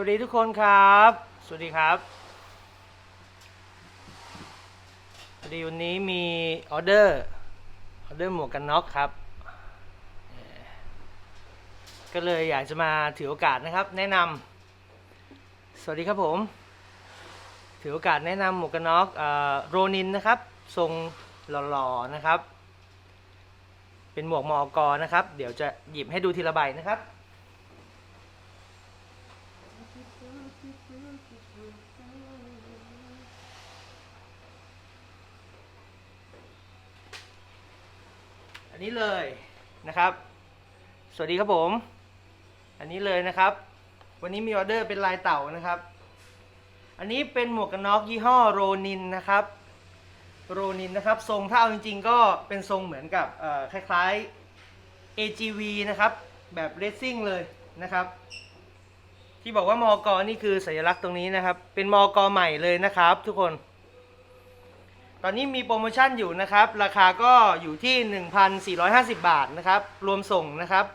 วัสดีทุกคนครับ สวัสดีครับพอดีวันนี้มีออเดอร์ ออเดอร์หมวกกันน็อกครับ ก็เลยอยากจะมาถือโอกาสนะครับ แนะนำสวัสดีครับผม ถือโอกาสแนะนำหมวกกันน็อกโรนินนะครับ ทรงหล่อๆนะครับ เป็นหมวกมอกอนะครับ เดี๋ยวจะหยิบให้ดูทีละใบนะครับ อั นนี้เลยนะครับ สวัสดีครับผม อันนี้เลยนะครับ วันนี้มีออเดอร์เป็นลายเต่านะครับ อันนี้เป็นหมวกกันน็อกยี่ห้อโรนินนะครับโรนินนะครับ ทรงถ้าเอาจริงๆ ก็เป็นทรงเหมือนกับคล้ายๆ AGV นะครับ แบบเรซซิ่งเลยนะครับ ที่บอกว่ามอกอนี่คือสัญลักษณ์ตรงนี้นะครับ เป็นมอกอใหม่เลยนะครับ ทุกคน ตอนนี้มีโปรโมชั่นอยู่นะครับ ราคาก็อยู่ที่ 1,450 บาทนะครับ รวมส่งนะครับ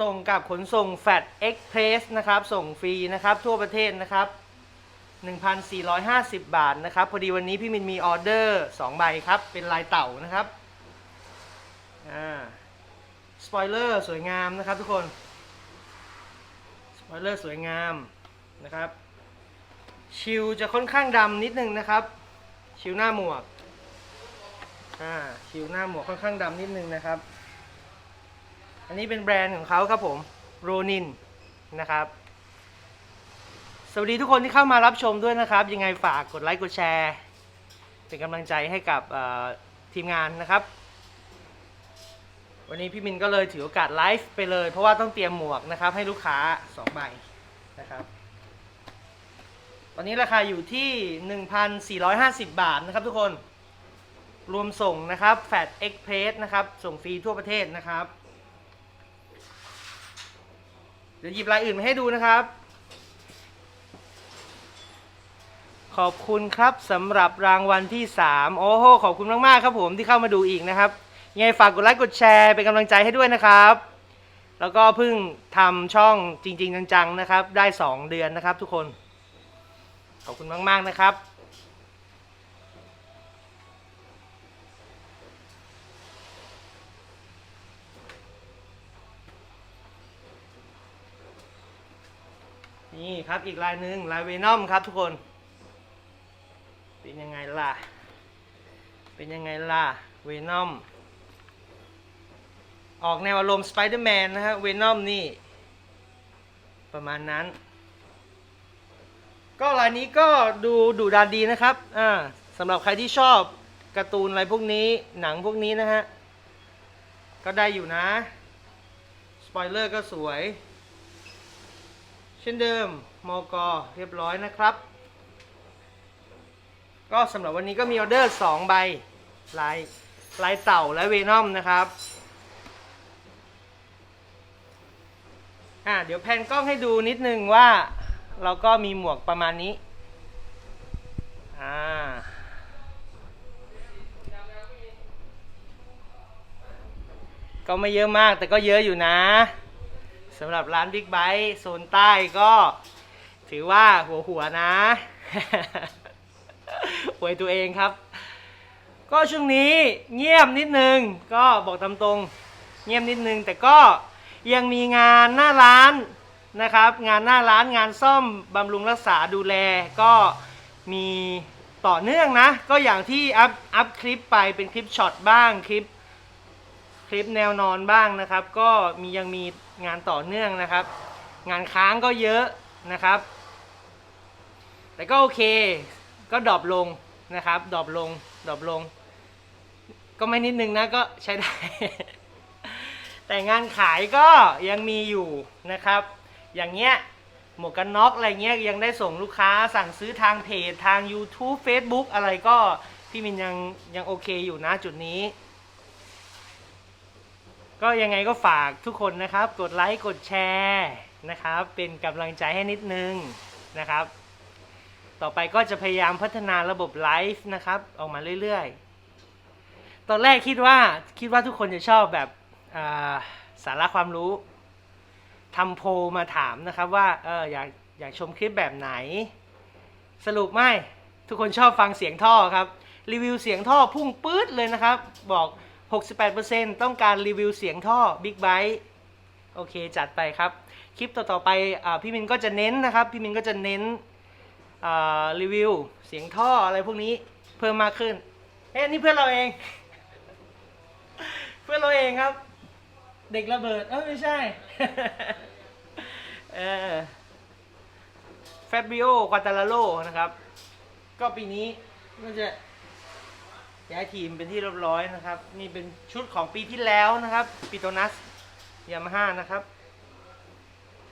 ส่งกับขนส่ง Fat Express นะครับ ส่งฟรีนะครับทั่วประเทศนะครับ 1,450 บาทนะครับพอดีวันนี้พี่มินมีออเดอร์2ใบครับ เป็นลายเต่านะครับอ่าสปอยเลอร์สวยงามนะครับทุกคนสปอยเลอร์สวยงามนะครับชิลจะค่อนข้างดำนิดนึงนะครับ ชิวหน้าหมวก อ่าชิวหน้าหมวกค่อนข้างดำนิดนึงนะครับ อันนี้เป็นแบรนด์ของเขาครับผมโรนินนะครับ สวัสดีทุกคนที่เข้ามารับชมด้วยนะครับ ยังไงฝากกดไลค์กดแชร์ เป็นกำลังใจให้กับทีมงานนะครับ วันนี้พี่มินก็เลยถือโอกาสไลฟ์ไปเลย เพราะว่าต้องเตรียมหมวกนะครับ ให้ลูกค้า 2 ใบนะครับ ตอนนี้ราคาอยู่ที่ 1,450 บาทนะครับทุกคน รวมส่งนะครับแฟดเอ็กเพรสนะครับ ส่งฟรีทั่วประเทศนะครับ เดี๋ยวหยิบรายอื่นมาให้ดูนะครับ ขอบคุณครับสำหรับรางวัลที่ 3 โอ้โห ขอบคุณมาก ๆ ครับผมที่เข้ามาดูอีกนะครับ ยังไงฝากกดไลค์กดแชร์เป็นกำลังใจให้ด้วยนะครับ แล้วก็เพิ่งทำช่องจริง ๆ จัง ๆ นะครับ ได้ 2 เดือนนะครับทุกคน ขอบคุณมาก ๆ นะครับนี่ครับอีกลายหนึ่งลายเวนอมครับทุกคน เป็นยังไงล่ะ เป็นยังไงล่ะเวนอมออกแนวอารมณ์สไปเดอร์แมนนะฮะเวนอมนี่ ประมาณนั้น ก็รายนี้ก็ดูดูดานดีนะครับอ่าสำหรับใครที่ชอบการ์ตูนอะไรพวกนี้หนังพวกนี้นะฮะ ก็ได้อยู่นะ สปอยเลอร์ก็สวย เช่นเดิมมกอเรียบร้อยนะครับ ก็สำหรับวันนี้ก็มีออเดอร์ 2 ใบลายลายเต่าและเวนอมนะครับอ่าเดี๋ยวแพนกล้องให้ดูนิดนึงว่า เราก็มีหมวกประมาณนี้อ่าก็ไม่เยอะมากแต่ก็เยอะอยู่นะสำหรับร้านบิ๊กไบค์โซนใต้ก็ถือว่าหัวหัวนะหวยตัวเองครับ ก็ช่วงนี้เงียบนิดนึง ก็บอกตามตรง เงียบนิดนึง แต่ก็ยังมีงานหน้าร้าน นะครับ งานหน้าร้านงานซ่อมบำรุงรักษาดูแลก็มีต่อเนื่องนะ ก็อย่างที่อัพอัพคลิปไปเป็นคลิปช็อตบ้างคลิปคลิปแนวนอนบ้างนะครับ ก็มียังมีงานต่อเนื่องนะครับ งานค้างก็เยอะนะครับ แต่ก็โอเคก็ดรอปลงนะครับดรอปลงดรอปลง ก็ไม่นิดนึงนะก็ใช้ได้ แต่งานขายก็ยังมีอยู่นะครับ อย่างเงี้ยหมวกกันน็อกอะไรเงี้ยยังได้ส่งลูกค้าสั่งซื้อทางเพจทาง YouTube Facebook อะไรก็พี่มินยังยังโอเคอยู่นะจุดนี้ ก็ยังไงก็ฝากทุกคนนะครับ กดไลค์กดแชร์นะครับ เป็นกำลังใจให้นิดนึงนะครับ ต่อไปก็จะพยายามพัฒนาระบบไลฟ์นะครับ ออกมาเรื่อยๆ ตอนแรกคิดว่าคิดว่าทุกคนจะชอบแบบาสาระความรู้ ทำโพลมาถามนะครับว่าเอออยากอยากชมคลิปแบบไหน สรุปไม่ทุกคนชอบฟังเสียงท่อครับ รีวิวเสียงท่อพุ่งปื๊ดเลยนะครับ บอก 68%ต้องการรีวิวเสียงท่อ Big b y t e โอเค จัดไปครับ คลิปต่อๆไปพี่มินก็จะเน้นนะครับ พี่มินก็จะเน้นรีวิวเสียงท่ออะไรพวกนี้เพิ่มมากขึ้นเฮ้ยอันนี่เพื่อนเราเอง เพื่อนเราเองครับ เด็กระเบิด เออไม่ใช่ เออแฟบิโอควาตาลาโลนะครับ ก็ปีนี้ก็จะย้ายทีมเป็นที่เรียบร้อยนะครับ นี่เป็นชุดของปีที่แล้วนะครับปีโตนัสยามาฮ่านะครับ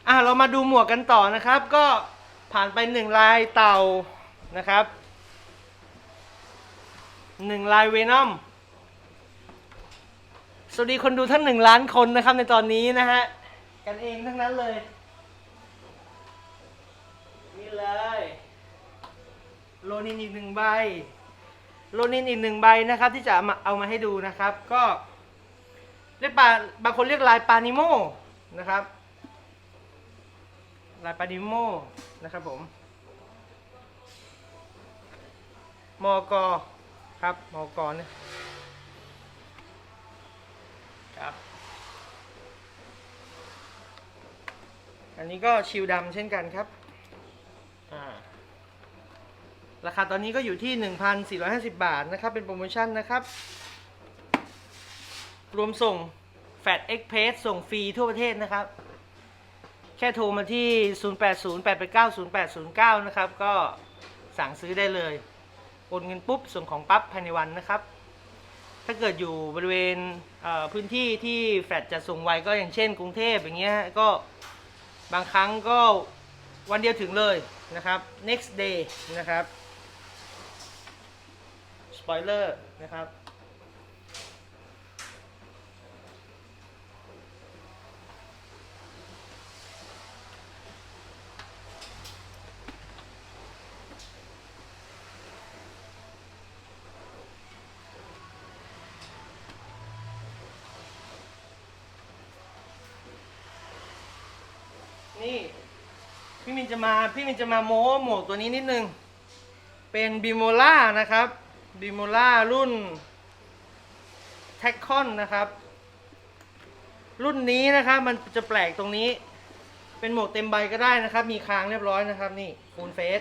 อะเรามาดูหมวกกันต่อนะครับ ก็ผ่านไปหนึ่งลายเต่านะครับหนึ่งลายเวนอม สวัสดีคนดูทั้งหนึ่งล้านคนนะครับในตอนนี้นะฮะ กันเองทั้งนั้นเลย นี่เลย โลนินอีกหนึ่งใบ โลนินอีกหนึ่งใบนะครับ ที่จะเอามาเอามาให้ดูนะครับ ก็เรียกปลาบางคนเรียกลายปานิโมนะครับ ลายปานิโมนะครับผมมอกอครับมอกอเนี่ย ครับ อันนี้ก็ชิลดำเช่นกันครับ ราคาตอนนี้ก็อยู่ที่ 1,450 บาทนะครับ เป็นโปรโมชั่นนะครับ รวมส่งแฟดเอ็กเพสส่งฟรีทั่วประเทศนะครับ แค่โทรมาที่ 0808890809 นะครับ ก็สั่งซื้อได้เลย โอนเงินปุ๊บ ส่งของปั๊บภายในวันนะครับ ถ้าเกิดอยู่บริเวณเพื้นที่ที่แฟลตจะส่งไวก็อย่างเช่นกรุงเทพอย่างเงี้ยก็ บางครั้งก็วันเดียวถึงเลยนะครับ next day นะครับ spoiler นะครับ นี่ พี่มินจะมาพี่มินจะมาโม้หมวกตัวนี้นิดนึง เป็นบิโมล่านะครับบิโมล่ารุ่นแท็กคอนนะครับ รุ่นนี้นะครับ มันจะแปลกตรงนี้ เป็นหมวกเต็มใบก็ได้นะครับ มีคางเรียบร้อยนะครับ นี่ฟูลเฟส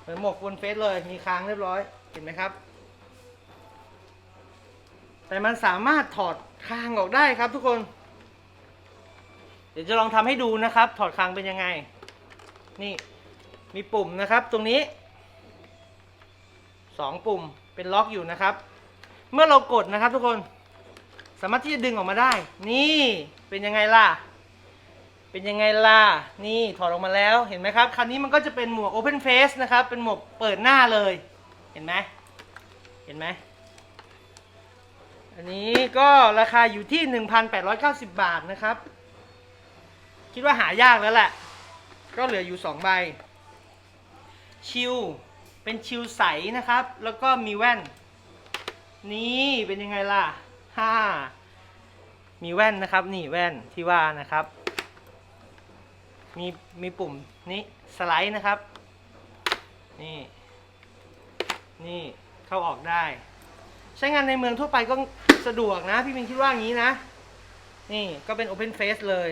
เหมือนหมวกฟูลเฟสเลย มีคางเรียบร้อยเห็นไหมครับ แต่มันสามารถถอดคางออกได้ครับทุกคน ดี๋ยวจะลองทำให้ดูนะครับ ถอดคางเป็นยังไง นี่มีปุ่มนะครับ ตรงนี้สองปุ่มเป็นล็อกอยู่นะครับ เมื่อเรากดนะครับทุกคนสามารถที่จะดึงออกมาได้ นี่เป็นยังไงล่ะ เป็นยังไงล่ะ นี่ถอดออกมาแล้ว เห็นไหมครับ คันนี้มันก็จะเป็นหมวก Open Face นะครับ เป็นหมวกเปิดหน้าเลย เห็นไหม เห็นไหม อันนี้ก็ราคาอยู่ที่ 1,890 บาทนะครับ คิดว่าหายากแล้วแหละ ก็เหลืออยู่2ใบ ชิลเป็นชิลใสนะครับ แล้วก็มีแว่น นี่เป็นยังไงล่ะฮ่ามีแว่นนะครับ นี่แว่นที่ว่านะครับ มีมีปุ่มนี้สไลด์นะครับ นี่ นี่เข้าออกได้ ใช้งานในเมืองทั่วไปก็สะดวกนะ พี่มินคิดว่างี้นะ นี่ก็เป็น Open Face เลย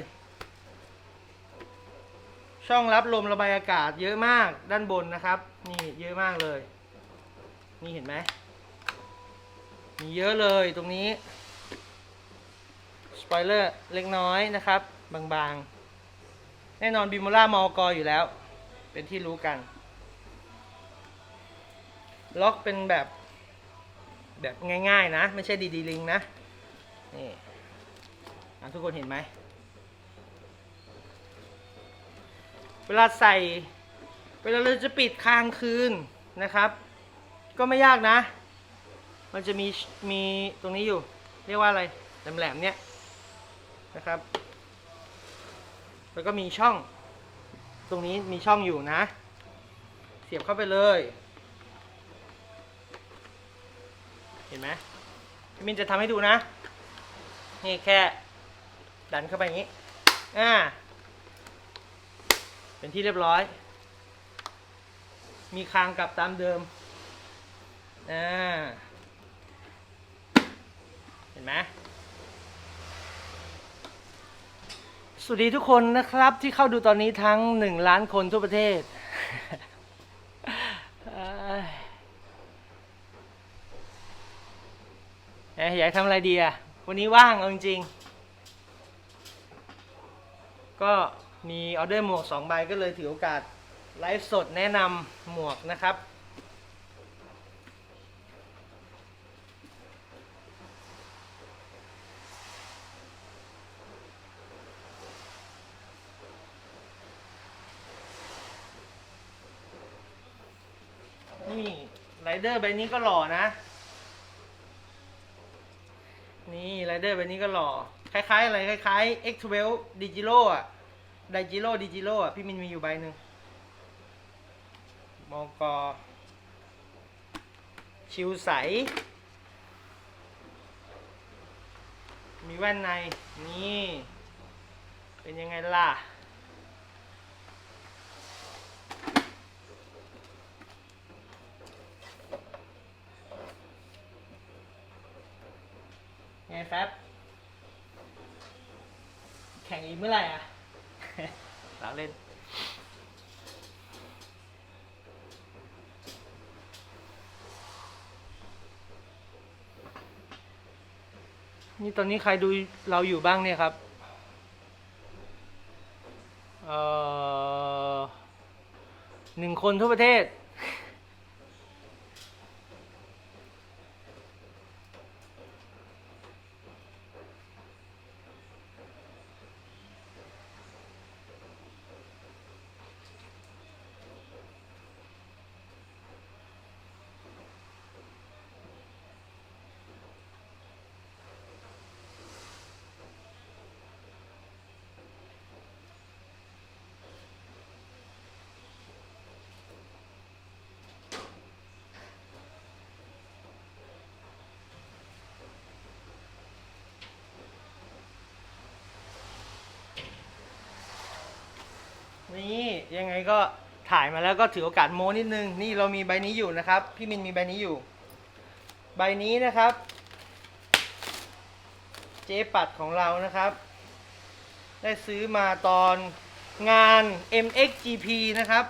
ช่องรับลมระบายอากาศเยอะมากด้านบนนะครับ นี่เยอะมากเลย นี่เห็นไหมมีเยอะเลยตรงนี้สปอยเลอร์เล็กน้อยนะครับ บางๆ แน่นอนบิมูล่ามอกออยู่แล้ว เป็นที่รู้กัน ล็อกเป็นแบบแบบง่ายๆนะ ไม่ใช่ดีดีลิงนะ นี่ทุกคนเห็นไหม เวลาใส่ เวลาเราจะปิดคางคืนนะครับ ก็ไม่ยากนะ มันจะมีมีตรงนี้อยู่ เรียกว่าอะไรแหลมๆเนี่ยนะครับ แล้วก็มีช่อง ตรงนี้มีช่องอยู่นะ เสียบเข้าไปเลย เห็นไหมพี่มินจะทำให้ดูนะ นี่แค่ดันเข้าไปอย่างนี้ อ่า เป็นที่เรียบร้อย มีคางกลับตามเดิมอ่าเห็นไหมสวัสดีทุกคนนะครับที่เข้าดูตอนนี้ทั้ง1ล้านคนทั่วประเทศเอ้ยเอ๊ะอยากทำอะไรดีอะ วันนี้ว่างเอาจริงๆ ก็ มีออเดอร์หมวก2ใบก็เลยถือโอกาสไลฟ์สดแนะนำหมวกนะครับ นี่ไรเดอร์ใบนี้ก็หล่อนะ นี่ไรเดอร์ใบนี้ก็หล่อ คล้ายๆอะไร คล้ายๆ X12 d i g i r o อะ d i g i r o d i g i r o อะพี่มินมีอยู่ใบหนึ่งมองกอชิวใส มีแว่นใน นี่ เป็นยังไงล่ะ ไงแฟบแข่งอีกเมื่อไหร่อะ ล้าเล่น นี่ตอนนี้ใครดูเราอยู่บ้างเนี่ยครับ เอ่อหนึ่งคนทั่วประเทศ นี่ยังไงก็ถ่ายมาแล้วก็ถือโอกาสโม้นิดนึง นี่เรามีใบนี้อยู่นะครับ พี่มินมีใบนี้อยู่ ใบนี้นะครับ เจ๊ปัดของเรานะครับ ได้ซื้อมาตอนงาน MXGP นะครับ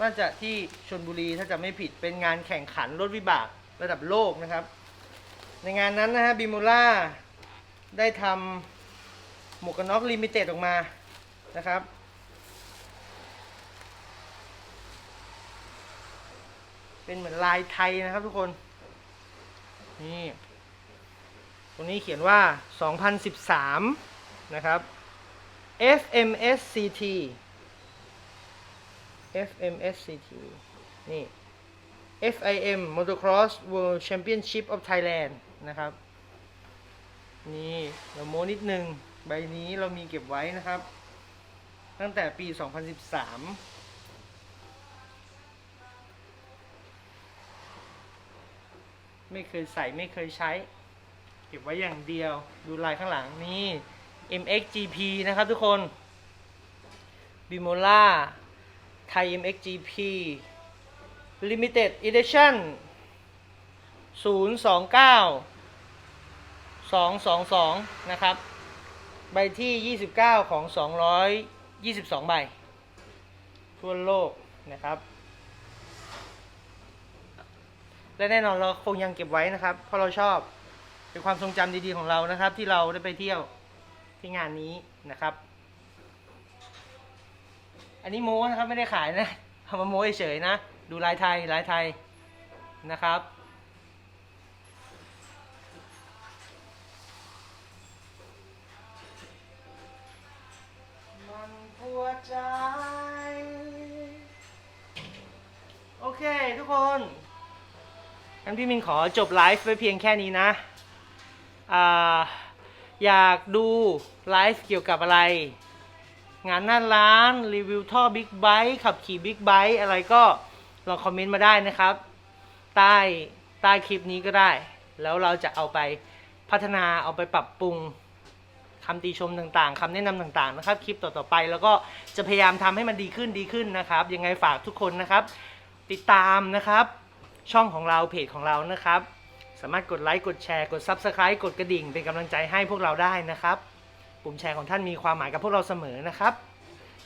น่าจะที่ชนบุรีถ้าจะไม่ผิดเป็นงานแข่งขันรถวิบากระดับโลกนะครับ ในงานนั้นนะฮะบิมูล่าได้ทำ หมวกกันน็อกลิมิเต็ดออกมานะครับ เป็นเหมือนลายไทยนะครับทุกคน นี่ ตรงนี้เขียนว่า 2013 นะครับ FMSCT FMSCT นี่ FIM Motocross World Championship of Thailand นะครับ นี่เราโม้นิดนึง ใบนี้เรามีเก็บไว้นะครับ ตั้งแต่ปี 2013ไม่เคยใส่ไม่เคยใช้ เก็บไว้อย่างเดียวดูลายข้างหลังนี่ MXGP นะครับทุกคน Bimola Thai MXGP Limited Edition 029 222 นะครับ ใบที่ 29 ของ 222 ใบ ทั่วโลกนะครับ และแน่นอนเราคงยังเก็บไว้นะครับ เพราะเราชอบเป็นความทรงจำดีๆของเรานะครับ ที่เราได้ไปเที่ยวที่งานนี้นะครับ อันนี้โม้นะครับไม่ได้ขายนะเอามาโม้เฉยๆนะ ดูลายไทยลายไทยนะครับ ใจ โอเคทุกคนงั้นพี่มินขอจบไลฟ์ไว้เพียงแค่นี้นะออยากดูไลฟ์เกี่ยวกับอะไร งานหน้าร้าน รีวิวท่อบิ๊กไบค์ขับขี่บิ๊กไบค์อะไรก็ลองคอมเมนต์มาได้นะครับ ใต้ใต้คลิปนี้ก็ได้ แล้วเราจะเอาไปพัฒนาเอาไปปรับปรุง คำติชมต่างๆคำแนะนำต่างๆนะครับคลิปต่อๆไป แล้วก็จะพยายามทำให้มันดีขึ้นดีขึ้นนะครับยังไงฝากทุกคนนะครับ ติดตามนะครับช่องของเราเพจของเรานะครับ สามารถกดไลค์กดแชร์กด Subscribe กดกระดิ่ง เป็นกำลังใจให้พวกเราได้นะครับปุ่มแชร์ของท่านมีความหมายกับพวกเราเสมอนะครับ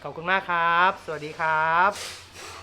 ขอบคุณมากครับ สวัสดีครับ